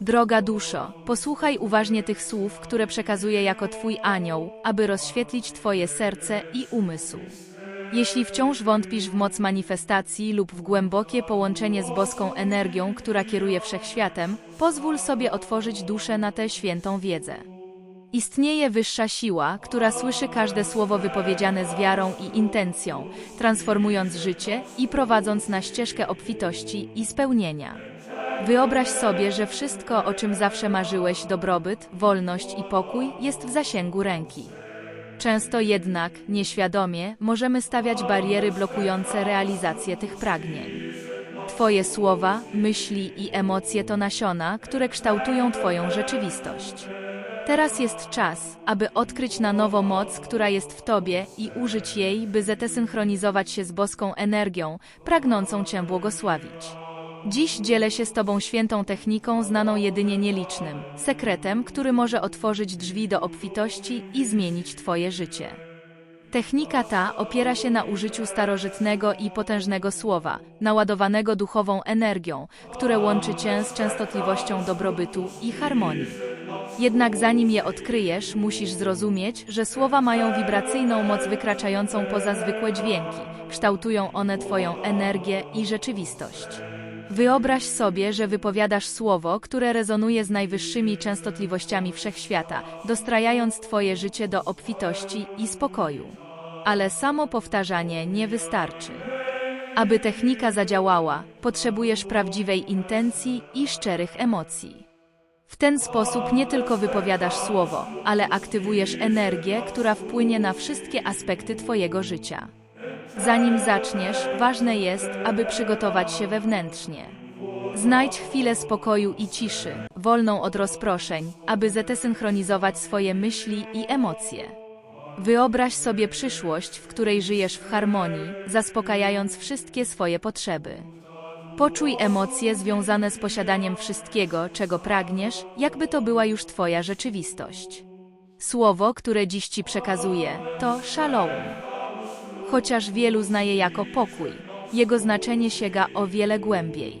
Droga duszo, posłuchaj uważnie tych słów, które przekazuję jako Twój anioł, aby rozświetlić Twoje serce i umysł. Jeśli wciąż wątpisz w moc manifestacji lub w głębokie połączenie z boską energią, która kieruje wszechświatem, pozwól sobie otworzyć duszę na tę świętą wiedzę. Istnieje wyższa siła, która słyszy każde słowo wypowiedziane z wiarą i intencją, transformując życie i prowadząc na ścieżkę obfitości i spełnienia. Wyobraź sobie, że wszystko, o czym zawsze marzyłeś dobrobyt, wolność i pokój jest w zasięgu ręki. Często jednak, nieświadomie, możemy stawiać bariery blokujące realizację tych pragnień. Twoje słowa, myśli i emocje to nasiona, które kształtują Twoją rzeczywistość. Teraz jest czas, aby odkryć na nowo moc, która jest w Tobie i użyć jej, by zetesynchronizować się z boską energią, pragnącą Cię błogosławić. Dziś dzielę się z Tobą świętą techniką znaną jedynie nielicznym, sekretem, który może otworzyć drzwi do obfitości i zmienić Twoje życie. Technika ta opiera się na użyciu starożytnego i potężnego słowa, naładowanego duchową energią, które łączy Cię z częstotliwością dobrobytu i harmonii. Jednak zanim je odkryjesz, musisz zrozumieć, że słowa mają wibracyjną moc wykraczającą poza zwykłe dźwięki. Kształtują one Twoją energię i rzeczywistość. Wyobraź sobie, że wypowiadasz słowo, które rezonuje z najwyższymi częstotliwościami wszechświata, dostrajając Twoje życie do obfitości i spokoju. Ale samo powtarzanie nie wystarczy. Aby technika zadziałała, potrzebujesz prawdziwej intencji i szczerych emocji. W ten sposób nie tylko wypowiadasz słowo, ale aktywujesz energię, która wpłynie na wszystkie aspekty Twojego życia. Zanim zaczniesz, ważne jest, aby przygotować się wewnętrznie. Znajdź chwilę spokoju i ciszy, wolną od rozproszeń, aby zetesynchronizować swoje myśli i emocje. Wyobraź sobie przyszłość, w której żyjesz w harmonii, zaspokajając wszystkie swoje potrzeby. Poczuj emocje związane z posiadaniem wszystkiego, czego pragniesz, jakby to była już Twoja rzeczywistość. Słowo, które dziś Ci przekazuję, to shalom. Chociaż wielu zna je jako pokój, jego znaczenie sięga o wiele głębiej.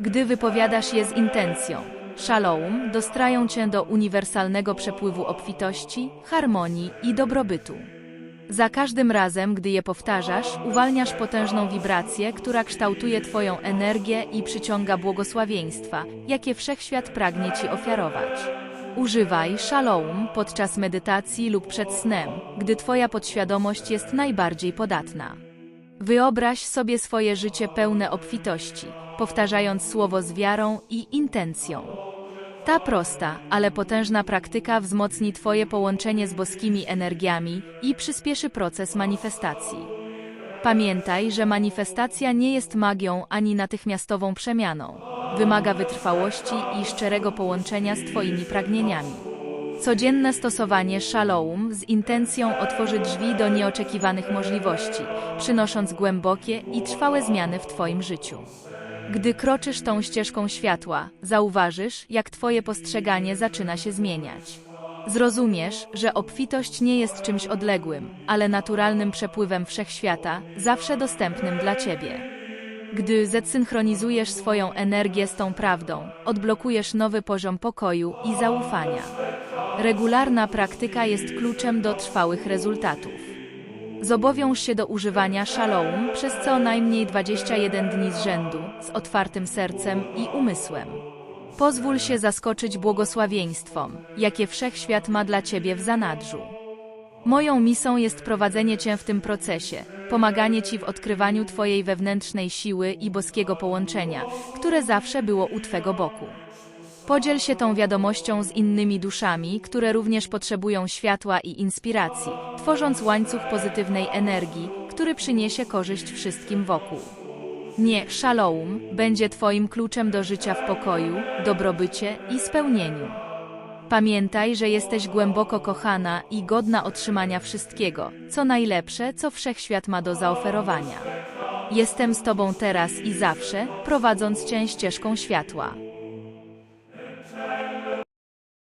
Gdy wypowiadasz je z intencją, shalom dostrają Cię do uniwersalnego przepływu obfitości, harmonii i dobrobytu. Za każdym razem, gdy je powtarzasz, uwalniasz potężną wibrację, która kształtuje Twoją energię i przyciąga błogosławieństwa, jakie wszechświat pragnie Ci ofiarować. Używaj shalom podczas medytacji lub przed snem, gdy Twoja podświadomość jest najbardziej podatna. Wyobraź sobie swoje życie pełne obfitości, powtarzając słowo z wiarą i intencją. Ta prosta, ale potężna praktyka wzmocni Twoje połączenie z boskimi energiami i przyspieszy proces manifestacji. Pamiętaj, że manifestacja nie jest magią ani natychmiastową przemianą. Wymaga wytrwałości i szczerego połączenia z Twoimi pragnieniami. Codzienne stosowanie shalom z intencją otworzy drzwi do nieoczekiwanych możliwości, przynosząc głębokie i trwałe zmiany w Twoim życiu. Gdy kroczysz tą ścieżką światła, zauważysz, jak Twoje postrzeganie zaczyna się zmieniać. Zrozumiesz, że obfitość nie jest czymś odległym, ale naturalnym przepływem wszechświata, zawsze dostępnym dla Ciebie. Gdy zesynchronizujesz swoją energię z tą prawdą, odblokujesz nowy poziom pokoju i zaufania. Regularna praktyka jest kluczem do trwałych rezultatów. Zobowiąż się do używania shalom przez co najmniej 21 dni z rzędu, z otwartym sercem i umysłem. Pozwól się zaskoczyć błogosławieństwom, jakie wszechświat ma dla Ciebie w zanadrzu. Moją misją jest prowadzenie Cię w tym procesie, pomaganie Ci w odkrywaniu Twojej wewnętrznej siły i boskiego połączenia, które zawsze było u Twego boku. Podziel się tą wiadomością z innymi duszami, które również potrzebują światła i inspiracji, tworząc łańcuch pozytywnej energii, który przyniesie korzyść wszystkim wokół. Nie, shalom będzie Twoim kluczem do życia w pokoju, dobrobycie i spełnieniu. Pamiętaj, że jesteś głęboko kochana i godna otrzymania wszystkiego, co najlepsze, co wszechświat ma do zaoferowania. Jestem z Tobą teraz i zawsze, prowadząc Cię ścieżką światła.